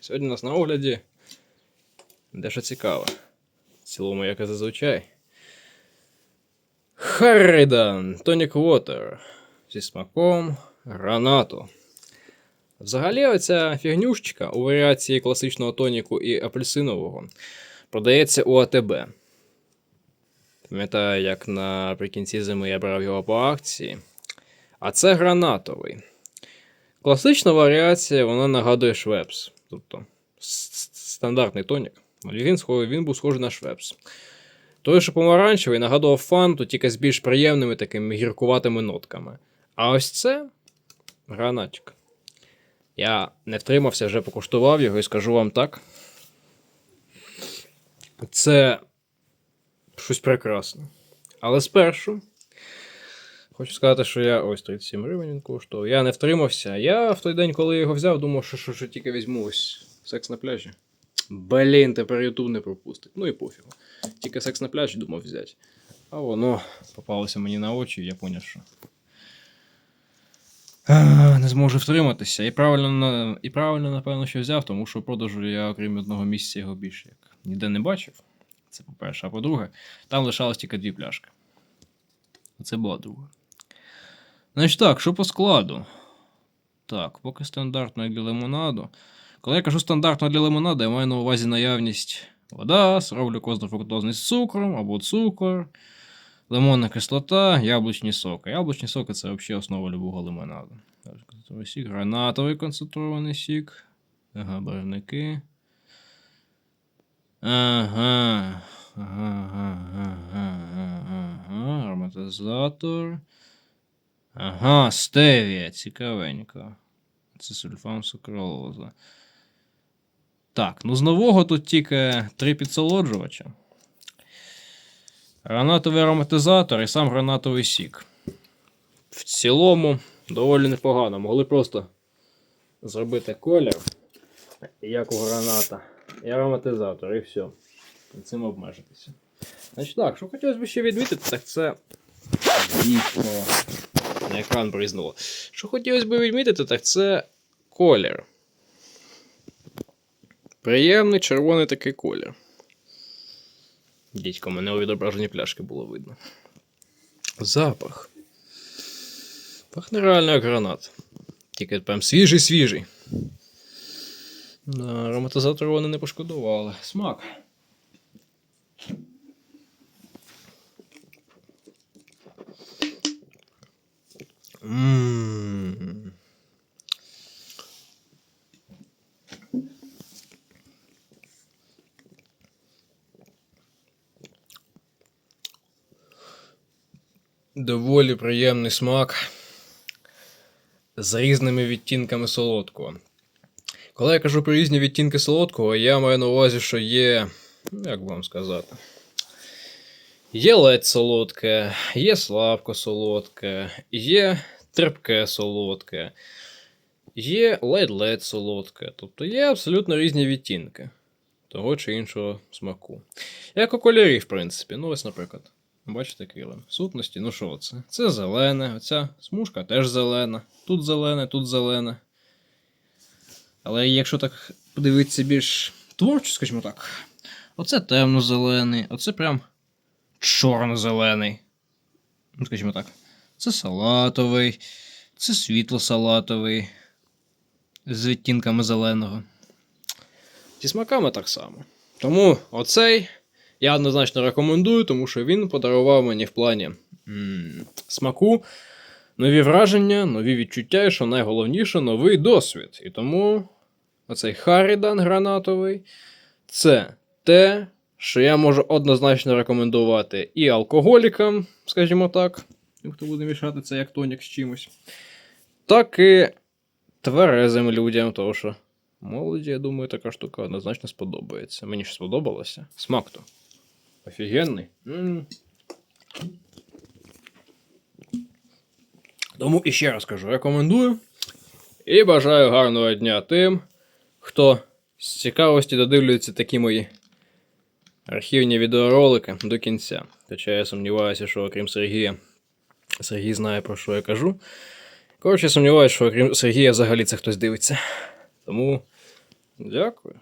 Сьогодні у нас на огляді дещо цікаве. В цілому, як і зазвичай. Харридан Тонік Water зі смаком гранату. Взагалі, оця фігнюшечка у варіації класичного тоніку і апельсинового продається у АТБ. Пам'ятаю, як наприкінці зими я брав його по акції. А це гранатовий. Класична варіація вона нагадує швепс. Тобто стандартний тонік. Він, схожий- він був схожий на швепс. Той, що помаранчевий, нагадував фанту, тільки з більш приємними такими гіркуватими нотками. А ось це гранатик. Я не втримався, вже покуштував його і скажу вам так. Це щось прекрасне. Але спершу Хочу сказати, що я ось 37 гривень він коштував. Я не втримався. Я в той день, коли його взяв, думав, що, що, що тільки візьму ось секс на пляжі. Блін, тепер Ютуб не пропустить. Ну і пофігу. Тільки секс на пляжі думав взяти. А воно попалося мені на очі, і я поняв, що. Не зможу втриматися. І правильно, і правильно, напевно, що взяв, тому що продажу я, окрім одного місця, його більше як ніде не бачив. Це по-перше. А по-друге, там лишалось тільки дві пляшки. Це була друга. Значить так, що по складу? Так, поки стандартно для лимонаду. Коли я кажу стандартно для лимонаду, я маю на увазі наявність вода, сироп глюкозно-фруктозний з цукром або цукор, лимонна кислота, яблучні соки. Яблучні соки це взагалі основа любого лимонаду. Сік, гранатовий концентрований сік. Ага, барвники. Ага. Ага, ага, ага, ага, ага. Ароматизатор. Ага, стевія, цікавенько. Це сульфам сукралоза. Так, ну з нового тут тільки три підсолоджувача. Гранатовий ароматизатор і сам гранатовий сік. В цілому доволі непогано. Могли просто зробити колір, як у граната, і ароматизатор, і все. Цим обмежитися. Значить так, що хотілося б ще відмітити, так це. Дійсно на екран бризнуло. Що хотілося б відмітити, так це колір. Приємний червоний такий колір. Дідько, мене у відображенні пляшки було видно. Запах. Пахне реально як гранат. Тільки прям свіжий-свіжий. Ароматизатор вони не пошкодували. Смак. Ммм. Доволі приємний смак з різними відтінками солодкого. Коли я кажу про різні відтінки солодкого, я маю на увазі, що є. ну, Як вам сказати? Є ледь солодке, є слабко солодке, є терпке солодке, є ледь-ледь солодке. Тобто є абсолютно різні відтінки того чи іншого смаку. Як у кольорі, в принципі. Ну, ось, наприклад, бачите килим. Сутності, ну що це? Це зелене, оця смужка теж зелена. Тут зелене, тут зелене. Але якщо так подивитися більш творчо, скажімо так, оце темно-зелений, оце прям чорно-зелений. Ну, скажімо так. Це салатовий, це світло-салатовий з відтінками зеленого. Зі смаками так само. Тому оцей я однозначно рекомендую, тому що він подарував мені в плані м, смаку нові враження, нові відчуття, і що найголовніше, новий досвід. І тому оцей Харідан гранатовий це те, що я можу однозначно рекомендувати і алкоголікам, скажімо так, хто буде мішати це як тонік з чимось, так і тверезим людям, тому що молоді, я думаю, така штука однозначно сподобається. Мені ж сподобалося. Смак то. Офігенний. м Тому іще раз кажу, рекомендую. І бажаю гарного дня тим, хто з цікавості додивлюється такі мої архівні відеоролики до кінця. Хоча я сумніваюся, що окрім Сергія, Сергій знає про що я кажу. Коротше, сумніваюся, що окрім Сергія взагалі це хтось дивиться. Тому Дякую.